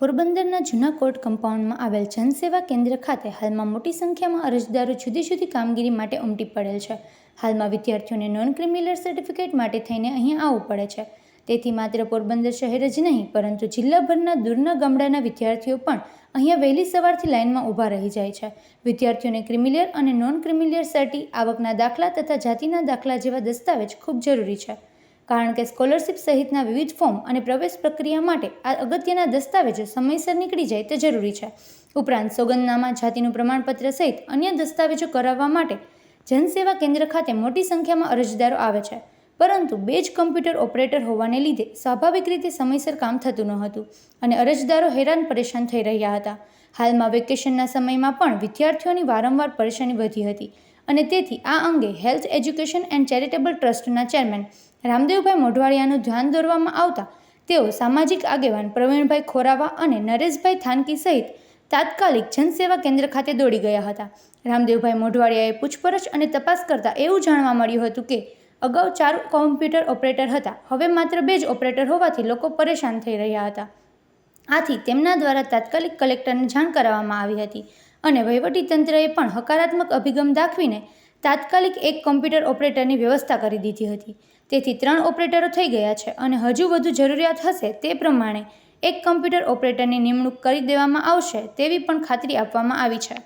પોરબંદરના જૂના કોર્ટ કમ્પાઉન્ડમાં આવેલ જનસેવા કેન્દ્ર ખાતે હાલમાં મોટી સંખ્યામાં અરજદારો જુદી જુદી કામગીરી માટે ઉમટી પડેલ છે. હાલમાં વિદ્યાર્થીઓને નોન ક્રિમિનલ સર્ટિફિકેટ માટે થઈને અહીં આવવું પડે છે. તેથી માત્ર પોરબંદર શહેર જ નહીં, પરંતુ જિલ્લાભરના દૂરના ગામડાના વિદ્યાર્થીઓ પણ અહીંયા વહેલી સવારથી લાઇનમાં ઊભા રહી જાય છે. વિદ્યાર્થીઓને ક્રિમિલિયર અને નોન ક્રિમિલિયર સર્ટી આવકના દાખલા તથા જાતિના દાખલા જેવા દસ્તાવેજ ખૂબ જરૂરી છે. કારણ કે સ્કોલરશિપ સહિતના વિવિધ ફોર્મ અને પ્રવેશ પ્રક્રિયા માટે આ અગત્યના દસ્તાવેજો સમયસર નીકળી જાય તે જરૂરી છે. ઉપરાંત સોગંદનામા, જાતિનું પ્રમાણપત્ર સહિત અન્ય દસ્તાવેજો કરાવવા માટે જનસેવા કેન્દ્ર ખાતે મોટી સંખ્યામાં અરજદારો આવે છે. પરંતુ બે જ કમ્પ્યુટર ઓપરેટર હોવાને લીધે સ્વાભાવિક રીતે સમયસર કામ થતું ન હતું અને અરજદારો હેરાન પરેશાન થઈ રહ્યા હતા. હાલમાં વેકેશનના સમયમાં પણ વિદ્યાર્થીઓની વારંવાર પરેશાની વધી હતી અને તેથી આ અંગે હેલ્થ એજ્યુકેશન એન્ડ ચેરિટેબલ ટ્રસ્ટના ચેરમેન રામદેવભાઈ મોઢવાડિયાનું ધ્યાન દોરવામાં આવતા તેઓ સામાજિક આગેવાન પ્રવીણભાઈ ખોરાવા અને નરેશભાઈ થાનકી સહિત તાત્કાલિક જનસેવા કેન્દ્ર ખાતે દોડી ગયા હતા. રામદેવભાઈ મોઢવાડિયાએ પૂછપરછ અને તપાસ કરતાં એવું જાણવા મળ્યું હતું કે અગાઉ ચાર કોમ્પ્યુટર ઓપરેટર હતા. હવે માત્ર બે જ ઓપરેટર હોવાથી લોકો પરેશાન થઈ રહ્યા હતા. આથી તેમના દ્વારા તાત્કાલિક કલેક્ટરને જાણ કરાવવામાં આવી હતી. અને વહીવટીતંત્રએ પણ હકારાત્મક અભિગમ દાખવીને તાત્કાલિક એક કમ્પ્યુટર ઓપરેટરની વ્યવસ્થા કરી દીધી હતી. તેથી ત્રણ ઓપરેટરો થઈ ગયા છે અને હજુ વધુ જરૂરિયાત હશે તે પ્રમાણે એક કમ્પ્યુટર ઓપરેટરની નિમણૂક કરી દેવામાં આવશે તેવી પણ ખાતરી આપવામાં આવી છે.